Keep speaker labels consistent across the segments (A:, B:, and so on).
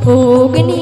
A: অগ্নি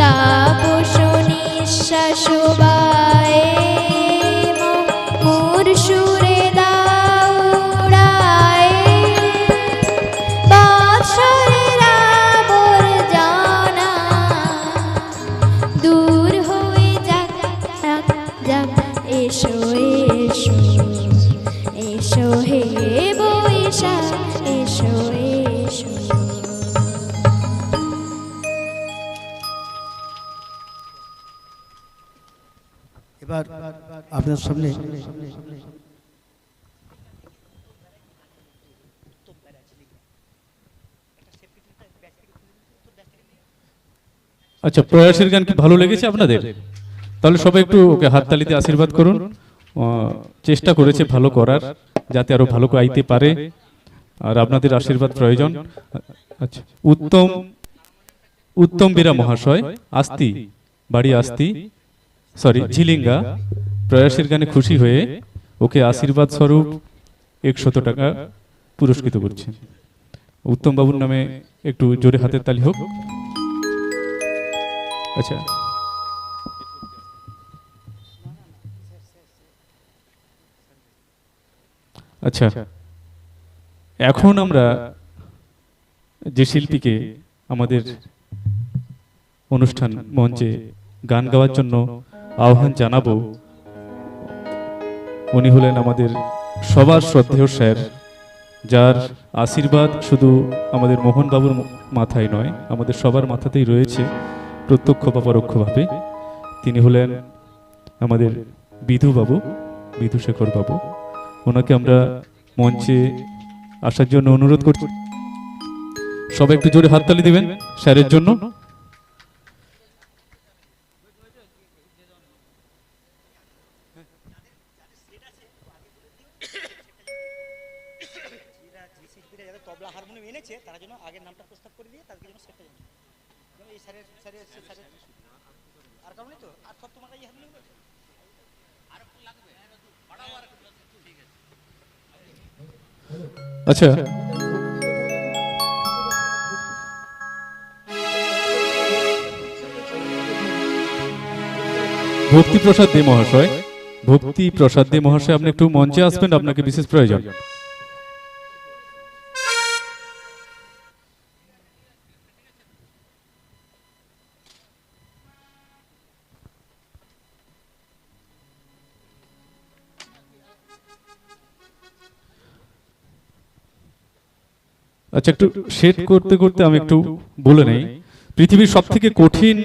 A: তাপসনী শাশুবায়ে
B: এবার আপনার সামনে
C: আচ্ছা প্রয়াসের গান কি ভালো লেগেছে আপনাদের? তাহলে সবাই একটু ওকে হাততালিতে আশীর্বাদ করুন। চেষ্টা করেছে ভালো করার, যাতে আরও ভালো গাইতে পারে। আর আপনাদের আশীর্বাদ প্রয়োজন। আচ্ছা উত্তম উত্তম বীরা মহাশয়, আস্তি, বাড়ি আস্তি। সরি ঝিলিঙ্গা প্রয়াসের গানে খুশি হয়ে ওকে আশীর্বাদ স্বরূপ একশত টাকা পুরস্কৃত করছে। উত্তম বাবুর নামে একটু জোরে হাতের তালি হোক। আচ্ছা। আচ্ছা। এখন আমরা যে শিল্পীকে আমাদের অনুষ্ঠান মঞ্চে গান গাওয়ার জন্য আহ্বান জানাব। উনি হলেন আমাদের সবার শ্রদ্ধেয় স্যার, যার আশীর্বাদ শুধু আমাদের মোহনবাবুর মাথায় নয়, আমাদের সবার মাথাতেই রয়েছে প্রত্যক্ষ বা পরোক্ষভাবে। তিনি হলেন আমাদের বিধু বাবু বিধু শেখর বাবু ওনাকে আমরা মঞ্চে আসার জন্য অনুরোধ করছি। সবাই একটু জোরে হাততালি দিবেন স্যারের জন্য।
D: এরা যে তবলা হারমোনিয়াম এনেছে তারা যেন আগের নামটা প্রস্তাব করে দিয়ে তাদেরকে যেন সেটটা এই স্যারের স্যারের স্যারের আর কারণে তো আর সব তোমার হারমোনিয়াম রয়েছে
C: আচ্ছা। ভক্তি প্রসাদ দে মহাশয়। ভক্তি, প্রসাদ দে মহাশয়, আপনি একটু মঞ্চে আসবেন, আপনাকে বিশেষ প্রয়োজন। আচ্ছা একটু সেট করতে করতে আমি একটু বলে নেই। পৃথিবীর সব থেকে কঠিন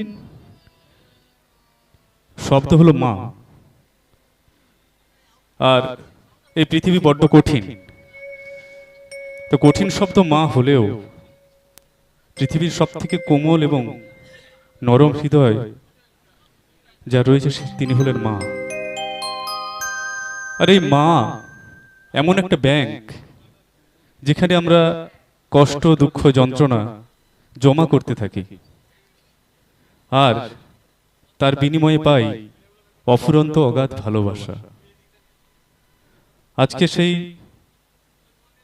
C: শব্দ হলো মা। আর এই পৃথিবী বড্ড কঠিন। তো কঠিন শব্দ মা হলেও পৃথিবীর সব থেকে কোমল এবং নরম হৃদয় যা রয়েছে তিনি হলেন মা। আর এই মা এমন একটা ব্যাংক যেখানে আমরা কষ্ট, দুঃখ, যন্ত্রণা জমা করতে থাকি। আর তার বিনিময়ে পাই অফুরন্ত অগাধ ভালোবাসা। আজকে সেই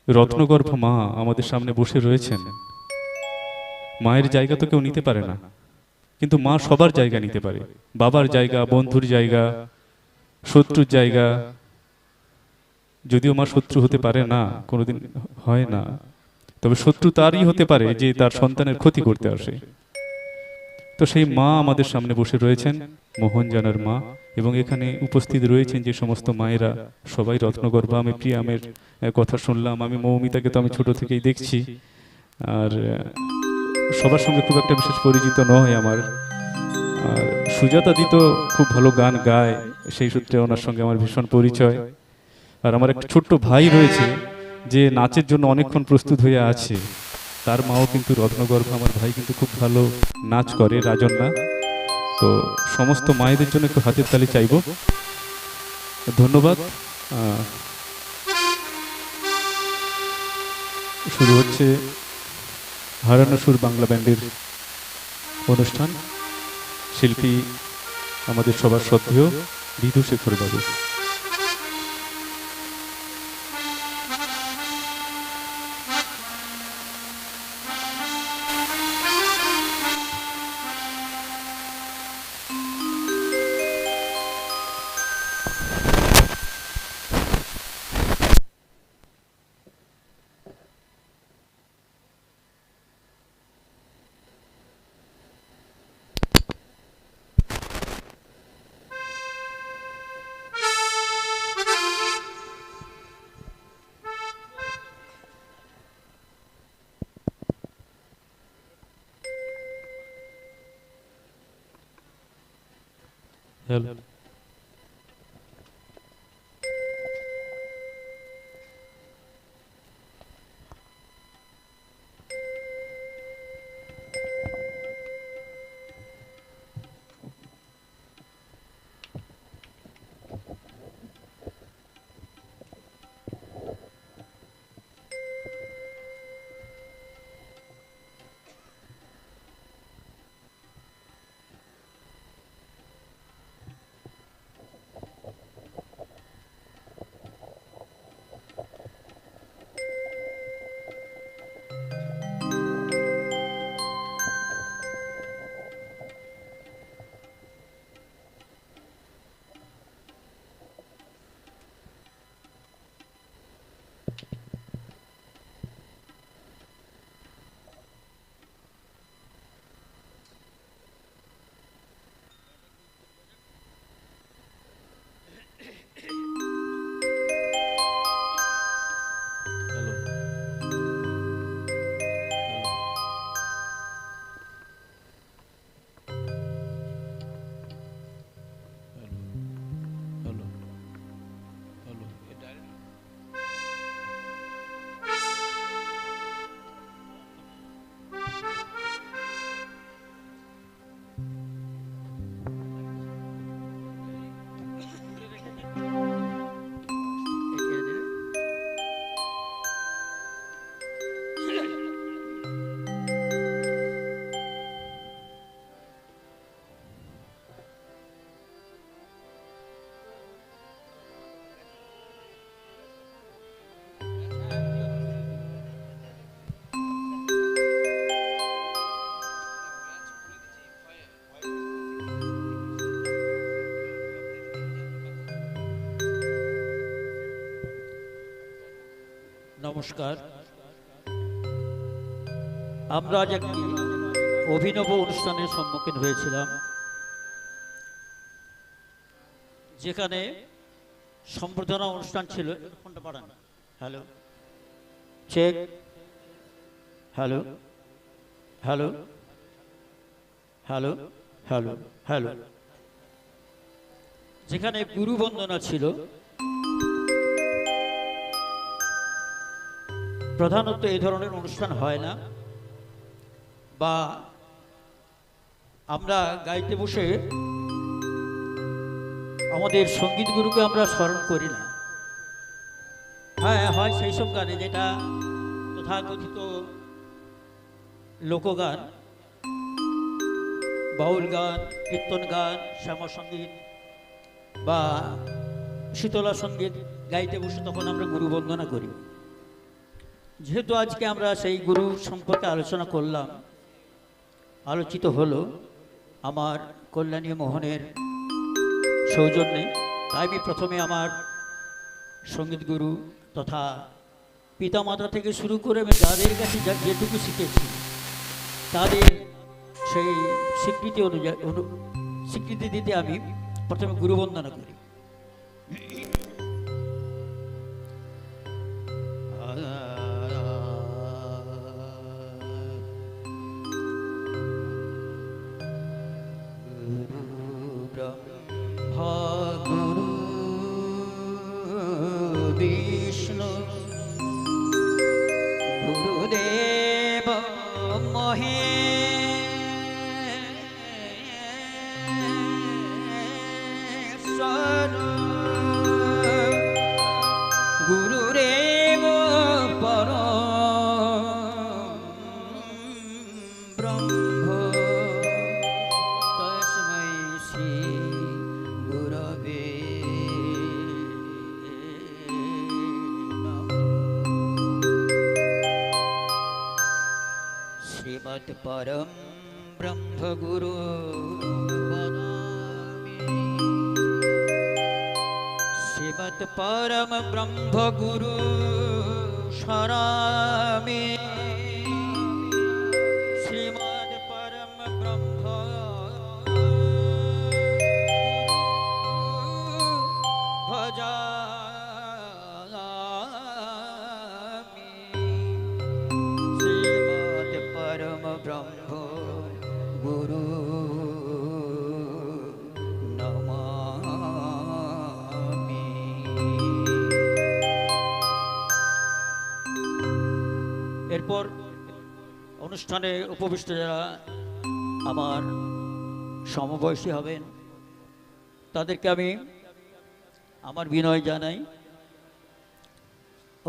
C: রত্নগর্ভ মা আমাদের সামনে বসে রয়েছেন। মায়ের জায়গা তো কেউ নিতে পারে না। কিন্তু মা সবার জায়গা নিতে পারে। বাবার জায়গা বন্ধুর জায়গা শত্রুর জায়গা। যদিও মা শত্রু হতে পারে না কোনোদিন হয় না। তবে শত্রু তারই হতে পারে যে তার সন্তানের ক্ষতি করতে আসে। তো সেই মা আমাদের সামনে বসে রয়েছেন মোহন জানার মা। এবং এখানে উপস্থিত রয়েছেন যে সমস্ত মায়েরা, সবাই রত্নগর্ভা, আমি প্রিয়ামের কথা শুনলাম, আমি মৌমিতাকে তো আমি ছোট থেকেই দেখছি। আর সবার সঙ্গে খুব একটা বিশেষ পরিচিত নয় আমার। আর সুজাতা দি তো খুব ভালো গান গায়, সেই সূত্রে ওনার সঙ্গে আমার ভীষণ পরিচয়। আর আমার একটা ছোট্ট ভাই রয়েছে, যে নাচের জন্য অনেকক্ষণ প্রস্তুত হয়ে আছে। তার মাও কিন্তু রত্নগর্ভ, আমার ভাই কিন্তু খুব ভালো নাচ করে রাজন্যা তো সমস্ত মায়েদের জন্য একটু হাতের তালি চাইব। ধন্যবাদ। শুরু হচ্ছে হারানো সুর বাংলা ব্যান্ডের অনুষ্ঠান। শিল্পী আমাদের সবার শ্রদ্ধেয় বিধু শেখর বাবু। হ্যালো
E: নমস্কার। আমরা আজ একটি অভিনব অনুষ্ঠানের সম্মুখীন হয়েছিলাম যেখানে সম্বর্ধনা অনুষ্ঠান ছিল। ফোনটা hello check hello hello hello hello hello যেখানে গুরু বন্দনা ছিল। প্রধানত এই ধরনের অনুষ্ঠান হয় না। বা আমরা গাইতে বসে আমাদের সংগীত গুরুকে আমরা স্মরণ করি না। হ্যাঁ হয় সেই সব গানে যেটা তথাকথিত লোকগান, বাউল গান, কীর্তন গান, শ্যামা সংগীত বা শীতলা সংগীত গাইতে বসে তখন আমরা গুরু বন্দনা করি। যেহেতু আজকে আমরা সেই গুরু সম্পর্কে আলোচনা করলাম, আলোচিত হলো আমার কল্যাণী মোহনের সৌজন্যে। তাই আমি প্রথমে আমার সংগীত গুরু তথা পিতামাতা থেকে শুরু করে আমি যাদের কাছে যেটুকু শিখেছি, তাদের সেই স্বীকৃতি অনুযায়ী স্বীকৃতি দিতে আমি প্রথমে গুরুবন্দনা করি। 아니라 परं ब्रह्मगुरु श्रीमत्परं ब्रह्मगुरु शरामि অনুষ্ঠানে উপবিষ্ট যারা আমার সমবয়সী হবেন, তাদেরকে আমি আমার বিনয় জানাই,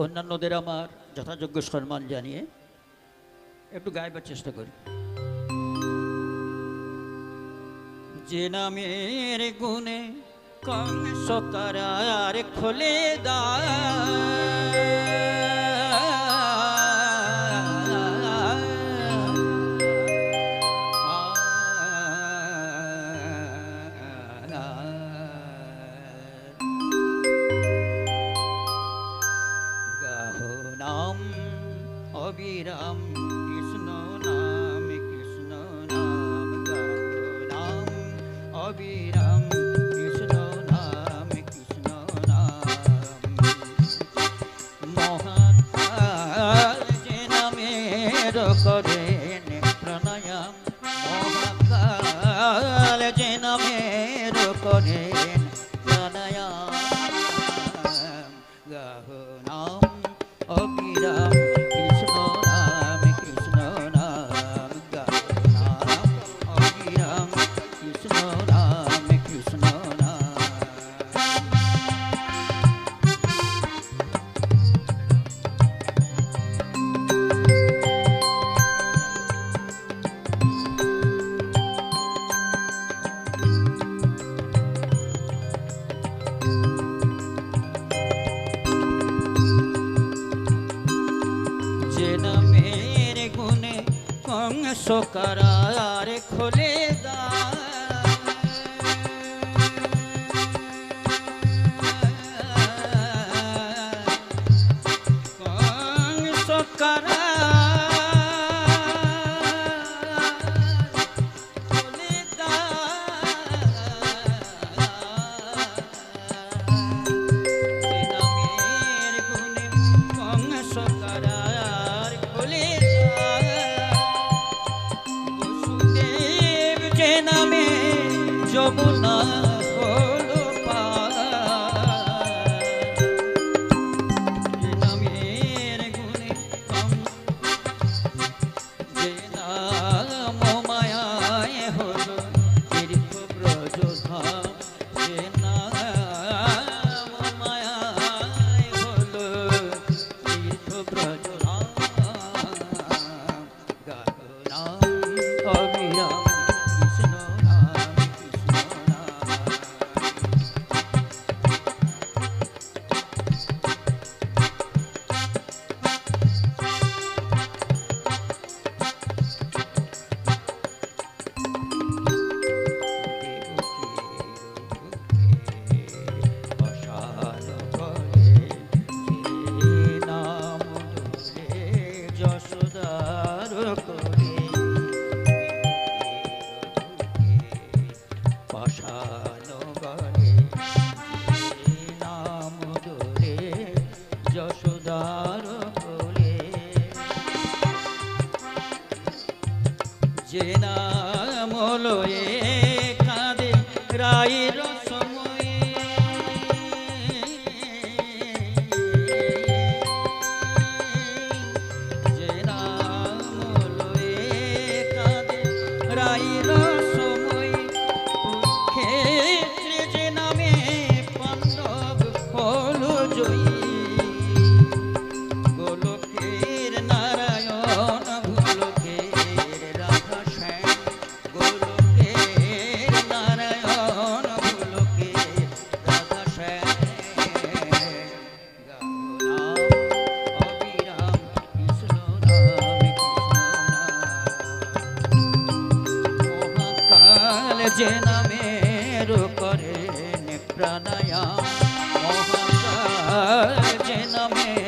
E: অন্যান্যদের আমার যথাযোগ্য সম্মান জানিয়ে একটু গাইবার চেষ্টা করি। যে নামের গুণে কংস তারার খোলে দা Gahunam Okidam. শোকরার খোলে যে নামের করে প্রাণায়াম মহারাজ যে নামের